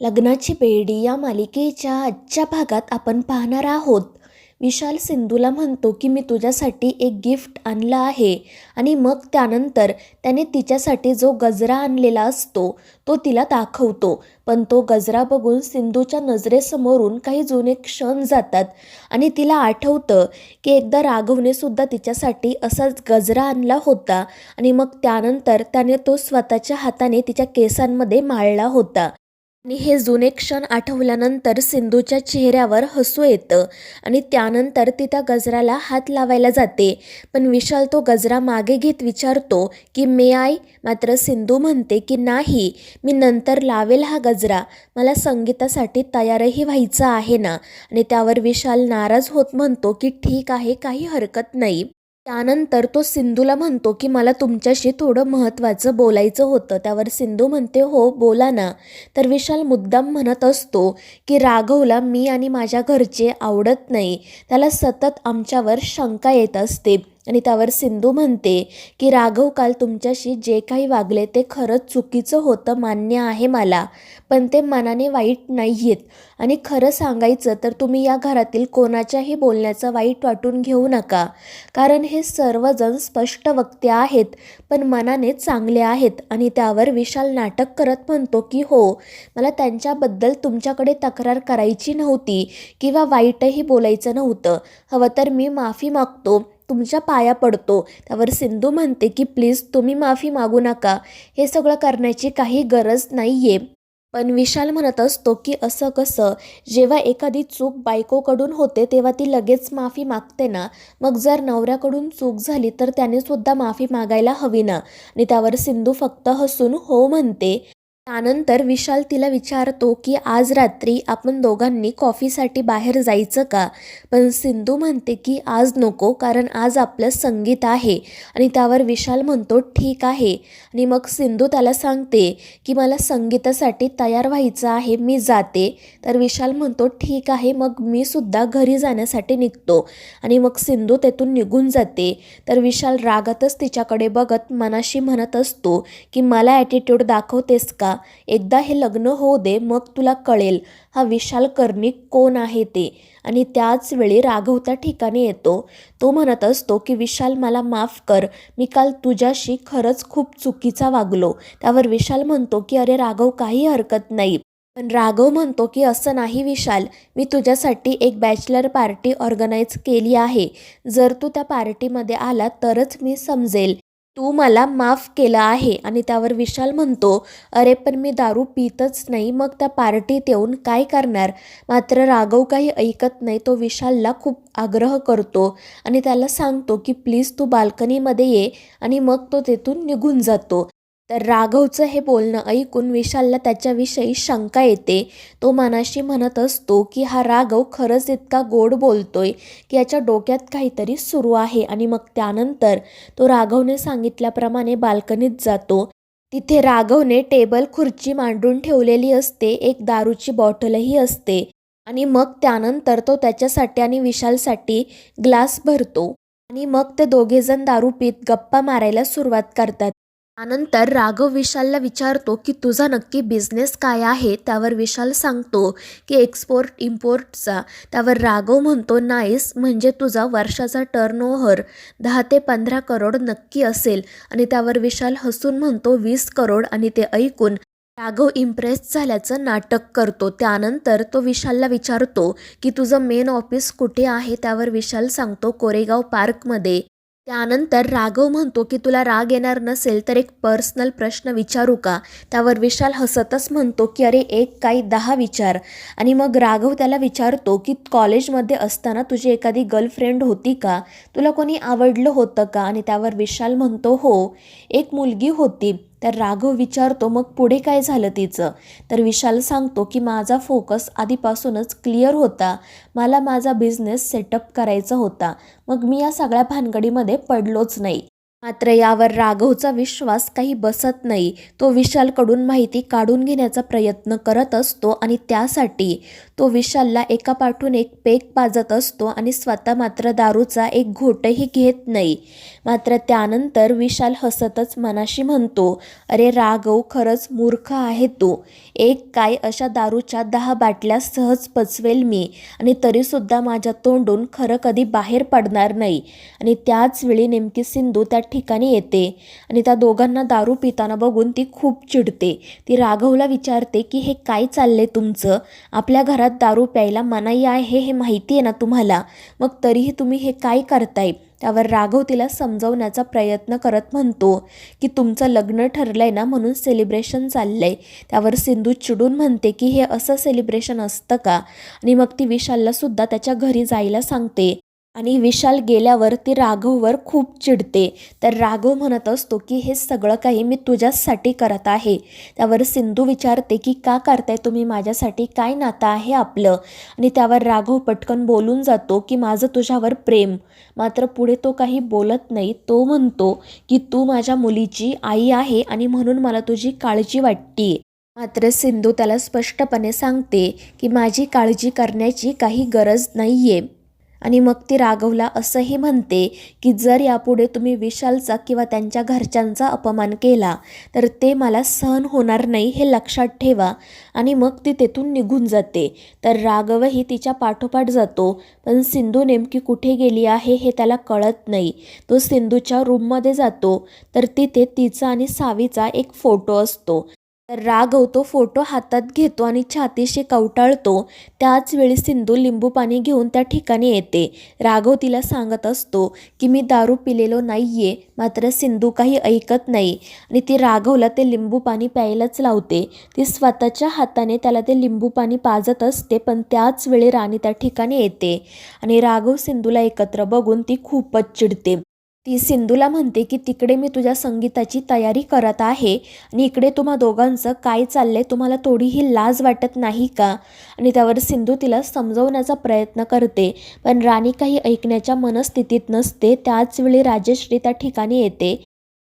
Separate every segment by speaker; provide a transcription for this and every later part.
Speaker 1: लग्नाची बेडी या मालिकेच्या आजच्या भागात आपण पाहणार आहोत. विशाल सिंधूला म्हणतो की मी तुझ्यासाठी एक गिफ्ट आणलं आहे. आणि मग त्यानंतर त्याने तिच्यासाठी जो गजरा आणलेला असतो तो तिला दाखवतो. पण तो गजरा बघून सिंधूच्या नजरेसमोरून काही जुने क्षण जातात आणि तिला आठवतं की एकदा राघवने सुद्धा तिच्यासाठी असाच गजरा आणला होता आणि मग त्यानंतर त्याने तो स्वतःच्या हाताने तिच्या केसांमध्ये माळला होता. आणि हे जुने क्षण आठवल्यानंतर सिंधूच्या चेहऱ्यावर हसू येतं आणि त्यानंतर ती त्या गजराला हात लावायला जाते. पण विशाल तो गजरा मागे घेत विचारतो की मे आय? मात्र सिंधू म्हणते की नाही मी नंतर लावेल हा गजरा. मला संगीतासाठी तयारही व्हायचं आहे ना? आणि त्यावर विशाल नाराज होत म्हणतो की ठीक आहे काही हरकत नाही. त्यानंतर तो सिंधूला म्हणतो की मला तुमच्याशी थोडं महत्त्वाचं बोलायचं होतं. त्यावर सिंधू म्हणते हो बोला ना. तर विशाल मुद्दाम म्हणत असतो की राघवला मी आणि माझ्या घरचे आवडत नाही. त्याला सतत आमच्यावर शंका येत असते. आणि त्यावर सिंधू म्हणते की राघव काल तुमच्याशी जे काही वागले ते खरंच चुकीचं होतं मान्य आहे मला. पण ते मनाने वाईट नाही आहेत आणि खरं सांगायचं तर तुम्ही या घरातील कोणाच्याही बोलण्याचं वाईट वाटून घेऊ नका. कारण हे सर्वजण स्पष्ट वक्ते आहेत पण मनाने चांगले आहेत. आणि त्यावर विशाल नाटक करत म्हणतो की हो मला त्यांच्याबद्दल तुमच्याकडे तक्रार करायची नव्हती किंवा वाईटही बोलायचं नव्हतं. हवं तर मी माफी मागतो. तुमच्या पाया पडतो. त्यावर सिंधू म्हणते की प्लीज तुम्ही माफी मागू नका. हे सगळं करण्याची काही गरज नाही आहे पण विशाल म्हणत असतो की असं कसं? जेव्हा एखादी चूक बायकोकडून होते तेव्हा ती लगेच माफी मागते ना? मग जर नवऱ्याकडून चूक झाली तर त्याने सुद्धा माफी मागायला हवी ना? आणि त्यावर सिंधू फक्त हसून हो म्हणते. त्यानंतर विशाल तिला विचारतो की आज रात्री आपण दोघांनी कॉफीसाठी बाहेर जायचं का? पण सिंधू म्हणते की आज नको कारण आज आपलं संगीत आहे. आणि त्यावर विशाल म्हणतो ठीक आहे. आणि मग सिंधू त्याला सांगते की मला संगीतासाठी तयार व्हायचं आहे मी जाते. तर विशाल म्हणतो ठीक आहे. मग मी सुद्धा घरी जाण्यासाठी निघतो. आणि मग सिंधू तेथून निघून जाते. तर विशाल रागातच तिच्याकडे बघत मनाशी म्हणत असतो की मला ॲटिट्यूड दाखवतेस का? एकदा हे लग्न होऊ दे मग तुला कळेल हा विशाल कर्णिक कोण आहे ते. आणि त्याच वेळी राघव त्या ठिकाणी येतो. तो म्हणत असतो की विशाल मला माफ कर. मी काल तुझ्याशी खरंच खूप चुकीचा वागलो. त्यावर विशाल म्हणतो की अरे राघव काही हरकत नाही. पण राघव म्हणतो की असं नाही विशाल. मी तुझ्यासाठी एक बॅचलर पार्टी ऑर्गनाईज केली आहे. जर तू त्या पार्टीमध्ये आला तरच मी समजेल. तू मला माफ केलं आहे. आणि त्यावर विशाल म्हणतो अरे पण मी दारू पितच नाही. मग त्या पार्टीत येऊन काय करणार? मात्र राघव काही ऐकत नाही. तो विशालला खूप आग्रह करतो आणि त्याला सांगतो की प्लीज तू बाल्कनीमध्ये ये. आणि मग तो तेथून निघून जातो. तर राघवचं हे बोलणं ऐकून विशालला त्याच्याविषयी शंका येते. तो मनाशी म्हणत असतो की हा राघव खरंच इतका गोड बोलतोय की याच्या डोक्यात काहीतरी सुरू आहे. आणि मग त्यानंतर तो राघवने सांगितल्याप्रमाणे बाल्कनीत जातो. तिथे राघवने टेबल खुर्ची मांडून ठेवलेली असते एक दारूची बॉटलही असते. आणि मग त्यानंतर तो त्याच्यासाठी आणि विशालसाठी ग्लास भरतो. आणि मग ते दोघेजण दारू पीत गप्पा मारायला सुरुवात करतात. त्यानंतर राघव विशालला विचारतो की तुझा नक्की बिझनेस काय आहे? त्यावर विशाल सांगतो की एक्सपोर्ट इम्पोर्टचा त्यावर राघव म्हणतो नाईस म्हणजे तुझा वर्षाचा टर्नओव्हर दहा ते पंधरा करोड नक्की असेल. आणि त्यावर विशाल हसून म्हणतो वीस करोड. आणि ते ऐकून राघव इम्प्रेस झाल्याचं नाटक करतो. त्यानंतर तो विशालला विचारतो की तुझं मेन ऑफिस कुठे आहे? त्यावर विशाल सांगतो कोरेगाव पार्कमध्ये त्यानंतर राघव म्हणतो की तुला राग येणार नसेल तर एक पर्सनल प्रश्न विचारू का त्यावर विशाल हसतच म्हणतो की अरे एक काही दहा विचार. आणि मग राघव त्याला विचारतो की कॉलेजमध्ये असताना तुझी एखादी गर्लफ्रेंड होती का? तुला कोणी आवडलं होतं का आणि त्यावर विशाल म्हणतो हो एक मुलगी होती. तर राघव विचारतो मग पुढे काय झालं तिचं? तर विशाल सांगतो की माझा फोकस आधीपासूनच क्लिअर होता. मला माझा बिझनेस सेटअप करायचा होता. मग मी या सगळ्या भानगडीमध्ये पडलोच नाही. मात्र यावर राघवचा विश्वास काही बसत नाही. तो विशालकडून माहिती काढून घेण्याचा प्रयत्न करत असतो आणि त्यासाठी तो विशालला एका पाठून एक पेक पाजत असतो आणि स्वतः मात्र दारूचा एक घोटही घेत नाही. मात्र त्यानंतर विशाल हसतच मनाशी म्हणतो अरे राघव खरंच मूर्ख आहे तो. एक काय अशा दारूच्या दहा बाटल्या सहज पचवेल मी आणि तरीसुद्धा माझ्या तोंडून खरं कधी बाहेर पडणार नाही. आणि त्याच वेळी नेमकी सिंधू त्या ठिकाणी येते आणि त्या दोघांना दारू पिताना बघून ती खूप चिडते. ती राघवला विचारते की हे काय चालले तुमचं? आपल्या घरात दारू प्यायला मनाई आहे हे माहिती आहे ना तुम्हाला? मग तरीही तुम्ही हे काय करताय? त्यावर राघव तिला समजवण्याचा प्रयत्न करत म्हणतो की तुमचं लग्न ठरलंय ना म्हणून सेलिब्रेशन चाललंय. त्यावर सिंधू चिडून म्हणते की हे असं सेलिब्रेशन असतं का? आणि मग ती विशालला सुद्धा त्याच्या घरी जायला सांगते. आणि विशाल गेल्यावर ती राघववर खूप चिडते. तर राघव म्हणत असतो की हे सगळं काही मी तुझ्यासाठी करत आहे. त्यावर सिंधू विचारते की का करताय तुम्ही माझ्यासाठी? काय नातं आहे आपलं? आणि त्यावर राघव पटकन बोलून जातो की माझं तुझ्यावर प्रेम. मात्र पुढे तो काही बोलत नाही. तो म्हणतो की तू माझ्या मुलीची आई आहे आणि म्हणून मला तुझी काळजी वाटते मात्र सिंधू त्याला स्पष्टपणे सांगते की माझी काळजी करण्याची काही गरज नाही आहे आणि मग ती राघवला असंही म्हणते की जर यापुढे तुम्ही विशालचा किंवा त्यांच्या घरच्यांचा अपमान केला तर ते मला सहन होणार नाही हे लक्षात ठेवा. आणि मग ती तेथून निघून जाते. तर राघवही तिच्या पाठोपाठ जातो. पण सिंधू नेमकी कुठे गेली आहे हे त्याला कळत नाही. तो सिंधूच्या रूममध्ये जातो. तर तिथे तिचा आणि सावीचा एक फोटो असतो. तर राघव तो फोटो हातात घेतो आणि छातीशी कवटाळतो त्याच वेळी सिंधू लिंबू पाणी घेऊन त्या ठिकाणी येते. राघव तिला सांगत असतो की मी दारू पिलेलो नाही आहे मात्र सिंधू काही ऐकत नाही. आणि ती राघवला ते लिंबू पाणी प्यायलाच लावते. ती स्वतःच्या हाताने त्याला ते लिंबू पाणी पाजत असते पण त्याच वेळी राणी त्या ठिकाणी येते. आणि राघव सिंधूला एकत्र बघून ती खूपच चिडते. ती सिंधूला म्हणते की तिकडे मी तुझ्या संगीताची तयारी करत आहे आणि इकडे तुम्हा दोघांचं काय चाललंय तुम्हाला थोडीही लाज वाटत नाही का? आणि त्यावर सिंधू तिला समजवण्याचा प्रयत्न करते. पण राणी काही ऐकण्याच्या मनस्थितीत नसते. त्याचवेळी राजश्री त्या ठिकाणी येते.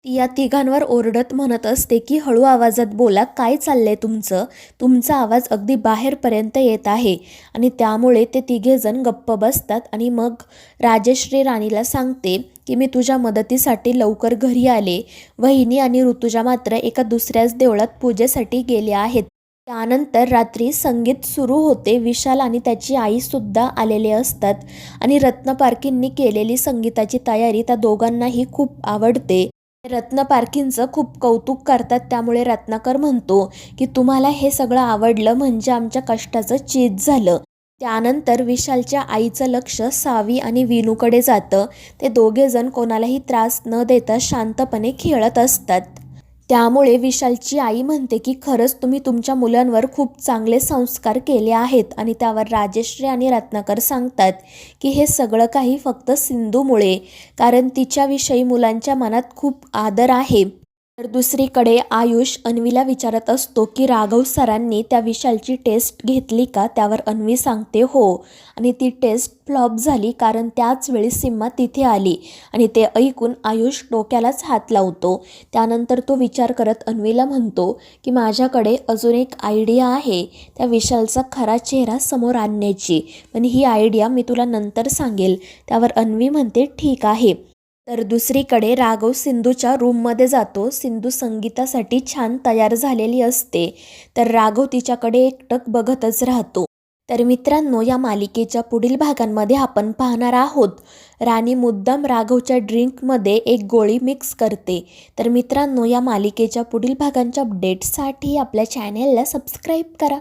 Speaker 1: ती या तिघांवर ओरडत म्हणत असते की हळू आवाजात बोला काय चाललंय तुमचं? तुमचा आवाज अगदी बाहेरपर्यंत येत आहे. आणि त्यामुळे ते तिघेजण गप्प बसतात आणि मग राजश्री राणीला सांगते की मी तुझ्या मदतीसाठी लवकर घरी आले. वहिनी आणि ऋतुजा मात्र एका दुसऱ्याच देवळात पूजेसाठी गेल्या आहेत. त्यानंतर रात्री संगीत सुरू होते. विशाल आणि त्याची आईसुद्धा आलेले असतात आणि रत्नपारखींनी केलेली संगीताची तयारी त्या दोघांनाही खूप आवडते. रत्न पारखींचं खूप कौतुक करतात. त्यामुळे रत्नाकर म्हणतो की तुम्हाला हे सगळं आवडलं म्हणजे आमच्या कष्टाचं चीज झालं. त्यानंतर विशालच्या आईचं लक्ष सावी आणि विनूकडे जातं. ते दोघेजण कोणालाही त्रास न देता शांतपणे खेळत असतात. त्यामुळे विशालची आई म्हणते की खरंच तुम्ही तुमच्या मुलांवर खूप चांगले संस्कार केले आहेत आणि त्यावर राजेश्री आणि रत्नाकर सांगतात की हे सगळं काही फक्त सिंधूमुळे कारण तिच्याविषयी मुलांच्या मनात खूप आदर आहे. तर दुसरीकडे आयुष अन्वीला विचारत असतो की राघव सरांनी त्या विशालची टेस्ट घेतली का? त्यावर अन्वी सांगते हो. आणि ती टेस्ट फ्लॉप झाली कारण त्याच वेळी सिम्मा तिथे आली आणि ते ऐकून आयुष डोक्यालाच हात लावतो. त्यानंतर तो विचार करत अन्वीला म्हणतो की माझ्याकडे अजून एक आयडिया आहे त्या विशालचा खरा चेहरा समोर आणण्याची. पण ही आयडिया मी तुला नंतर सांगेल. त्यावर अन्वी म्हणते ठीक आहे. तर दुसरीकडे राघव सिंधूच्या रूममध्ये जातो. सिंधू संगीतासाठी छान तयार झालेली असते. तर राघव तिच्याकडे एकटक बघतच राहतो. तर मित्रांनो या मालिकेच्या पुढील भागांमध्ये आपण पाहणार आहोत. राणी मुद्दाम राघवच्या ड्रिंकमध्ये एक गोळी मिक्स करते. तर मित्रांनो या मालिकेच्या पुढील भागांच्या अपडेटसाठी आपल्या चॅनेलला सबस्क्राईब करा.